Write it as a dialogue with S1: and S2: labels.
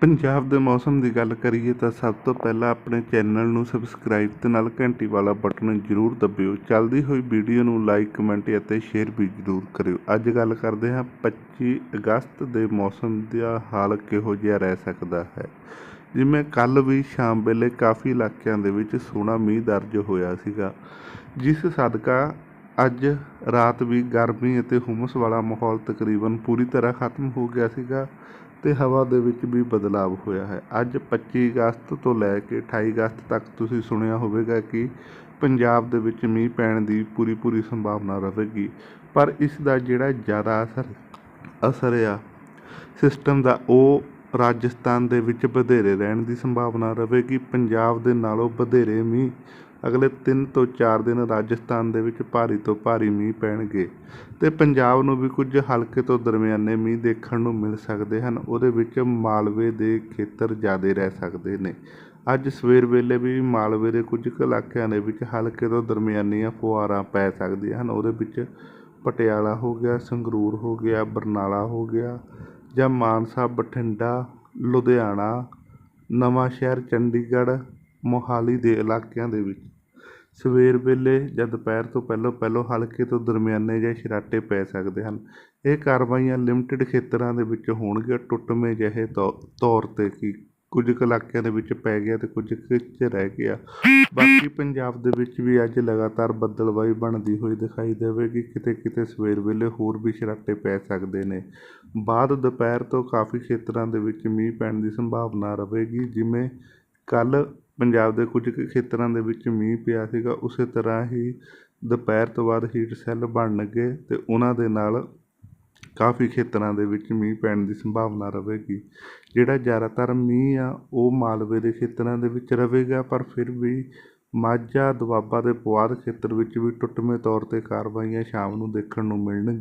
S1: ਪੰਜਾਬ ਦੇ ਮੌਸਮ ਦੀ ਗੱਲ ਕਰੀਏ ਤਾਂ ਸਭ ਤੋਂ ਪਹਿਲਾਂ ਆਪਣੇ ਚੈਨਲ ਨੂੰ ਸਬਸਕ੍ਰਾਈਬ ਤੇ ਨਾਲ ਘੰਟੀ ਵਾਲਾ ਬਟਨ ਜ਼ਰੂਰ ਦਬਿਓ। ਚੱਲਦੀ ਹੋਈ ਵੀਡੀਓ ਨੂੰ ਲਾਈਕ, ਕਮੈਂਟ ਅਤੇ ਸ਼ੇਅਰ ਵੀ ਜ਼ਰੂਰ ਕਰਿਓ। ਅੱਜ ਗੱਲ ਕਰਦੇ ਹਾਂ 25 ਅਗਸਤ ਦੇ ਮੌਸਮ ਦਾ ਹਾਲ ਕਿਹੋ ਜਿਹਾ ਰਹਿ ਸਕਦਾ ਹੈ। ਜਿਵੇਂ ਕੱਲ ਵੀ ਸ਼ਾਮ ਵੇਲੇ ਕਾਫੀ ਇਲਾਕਿਆਂ ਦੇ ਵਿੱਚ ਸੋਹਣਾ ਮੀਂਹ ਦਰਜ ਹੋਇਆ ਸੀਗਾ, ਜਿਸ ਸਦਕਾ ਅੱਜ ਰਾਤ ਵੀ ਗਰਮੀ ਅਤੇ ਹੁਮਸ ਵਾਲਾ ਮਾਹੌਲ ਤਕਰੀਬਨ ਪੂਰੀ ਤਰ੍ਹਾਂ ਖਤਮ ਹੋ ਗਿਆ ਸੀਗਾ। ਅਤੇ ਹਵਾ ਦੇ ਵਿੱਚ ਵੀ ਬਦਲਾਵ ਹੋਇਆ ਹੈ। ਅੱਜ 25 ਅਗਸਤ ਤੋਂ ਲੈ ਕੇ 28 ਅਗਸਤ ਤੱਕ ਤੁਸੀਂ ਸੁਣਿਆ ਹੋਵੇਗਾ ਕਿ ਪੰਜਾਬ ਦੇ ਵਿੱਚ ਮੀਂਹ ਪੈਣ ਦੀ ਪੂਰੀ ਪੂਰੀ ਸੰਭਾਵਨਾ ਰਹੇਗੀ। ਪਰ ਇਸ ਦਾ ਜਿਹੜਾ ਜ਼ਿਆਦਾ ਅਸਰ ਅਸਰ ਆ ਸਿਸਟਮ ਦਾ ਉਹ ਰਾਜਸਥਾਨ ਦੇ ਵਿੱਚ ਵਧੇਰੇ ਰਹਿਣ ਦੀ ਸੰਭਾਵਨਾ ਰਹੇਗੀ। ਪੰਜਾਬ ਦੇ ਨਾਲੋਂ ਵਧੇਰੇ ਮੀਂਹ। ਅਗਲੇ ਤਿੰਨ ਤੋਂ ਚਾਰ ਦਿਨ ਰਾਜਸਥਾਨ ਦੇ ਵਿੱਚ ਭਾਰੀ ਤੋਂ ਭਾਰੀ ਮੀਂਹ ਪੈਣਗੇ ਅਤੇ ਪੰਜਾਬ ਨੂੰ ਵੀ ਕੁਝ ਹਲਕੇ ਤੋਂ ਦਰਮਿਆਨੇ ਮੀਂਹ ਦੇਖਣ ਨੂੰ ਮਿਲ ਸਕਦੇ ਹਨ। ਉਹਦੇ ਵਿੱਚ ਮਾਲਵੇ ਦੇ ਖੇਤਰ ਜ਼ਿਆਦਾ ਰਹਿ ਸਕਦੇ ਨੇ। ਅੱਜ ਸਵੇਰ ਵੇਲੇ ਵੀ ਮਾਲਵੇ ਦੇ ਕੁਝ ਕੁ ਇਲਾਕਿਆਂ ਦੇ ਵਿੱਚ ਹਲਕੇ ਤੋਂ ਦਰਮਿਆਨੀਆਂ ਫੁਹਾਰਾਂ ਪੈ ਸਕਦੀਆਂ ਹਨ। ਉਹਦੇ ਵਿੱਚ ਪਟਿਆਲਾ ਹੋ ਗਿਆ, ਸੰਗਰੂਰ ਹੋ ਗਿਆ, ਬਰਨਾਲਾ ਹੋ ਗਿਆ ਜਾਂ ਮਾਨਸਾ, ਬਠਿੰਡਾ, ਲੁਧਿਆਣਾ ਨਵਾਂਸ਼ਹਿਰ ਚੰਡੀਗੜ੍ਹ, ਮੋਹਾਲੀ ਦੇ ਇਲਾਕਿਆਂ ਦੇ ਵਿੱਚ। ਸਵੇਰ ਵੇਲੇ ਜਾਂ ਦੁਪਹਿਰ ਤੋਂ ਪਹਿਲਾਂ ਪਹਿਲਾਂ ਹਲਕੇ ਤੋਂ ਦਰਮਿਆਨੇ ਜਿਹੇ ਛਰਾਟੇ ਪੈ ਸਕਦੇ ਹਨ। ਇਹ ਕਾਰਵਾਈਆਂ ਲਿਮਟਿਡ ਖੇਤਰਾਂ ਦੇ ਵਿੱਚ ਹੋਣਗੀਆਂ। ਟੁੱਟਵੇਂ ਜਿਹੇ ਤੌ- ਤੌਰ 'ਤੇ ਕੀ ਕੁਝ ਕੁ ਇਲਾਕਿਆਂ ਦੇ ਵਿੱਚ ਪੈ ਗਿਆ ਤੇ ਕੁਝ ਕੁ 'ਚ ਰਹਿ ਗਿਆ। ਬਾਕੀ ਪੰਜਾਬ ਦੇ ਵਿੱਚ ਵੀ ਅੱਜ ਲਗਾਤਾਰ ਬੱਦਲਵਾਈ ਬਣਦੀ ਹੋਈ ਦਿਖਾਈ ਦੇਵੇਗੀ। ਕਿਤੇ ਕਿਤੇ ਸਵੇਰ ਵੇਲੇ ਹੋਰ ਵੀ ਸ਼ਰਾਟੇ ਪੈ ਸਕਦੇ ਨੇ। ਬਾਅਦ ਦੁਪਹਿਰ ਤੋਂ ਕਾਫੀ ਖੇਤਰਾਂ ਦੇ ਵਿੱਚ ਮੀਂਹ ਪੈਣ ਦੀ ਸੰਭਾਵਨਾ ਰਹੇਗੀ। ਜਿਵੇਂ ਕੱਲ ਪੰਜਾਬ ਦੇ ਕੁਝ ਕੁ ਖੇਤਰਾਂ ਦੇ ਵਿੱਚ ਮੀਂਹ ਪਿਆ ਸੀਗਾ, ਉਸੇ ਤਰ੍ਹਾਂ ਹੀ ਦੁਪਹਿਰ ਤੋਂ ਬਾਅਦ ਹੀਟ ਸੈੱਲ ਬਣਨਗੇ ਤੇ ਉਹਨਾਂ ਦੇ ਨਾਲ ਕਾਫੀ ਖੇਤਰਾਂ ਦੇ ਵਿੱਚ ਮੀਂਹ ਪੈਣ ਦੀ ਸੰਭਾਵਨਾ ਰਹੇਗੀ। ਜਿਹੜਾ ਜ਼ਿਆਦਾਤਰ ਮੀਂਹ ਆ, ਉਹ ਮਾਲਵੇ ਦੇ ਖੇਤਰਾਂ ਦੇ ਵਿੱਚ ਰਹੇਗਾ, ਪਰ ਫਿਰ ਵੀ ਮਾਝਾ ਦੁਆਬਾ ਦੇ ਪੁਆਧ ਖੇਤਰ ਵਿੱਚ ਵੀ ਟੁੱਟਵੇਂ ਤੌਰ 'ਤੇ ਕਾਰਵਾਈਆਂ ਸ਼ਾਮ ਨੂੰ ਦੇਖਣ ਨੂੰ ਮਿਲਣਗੀਆਂ।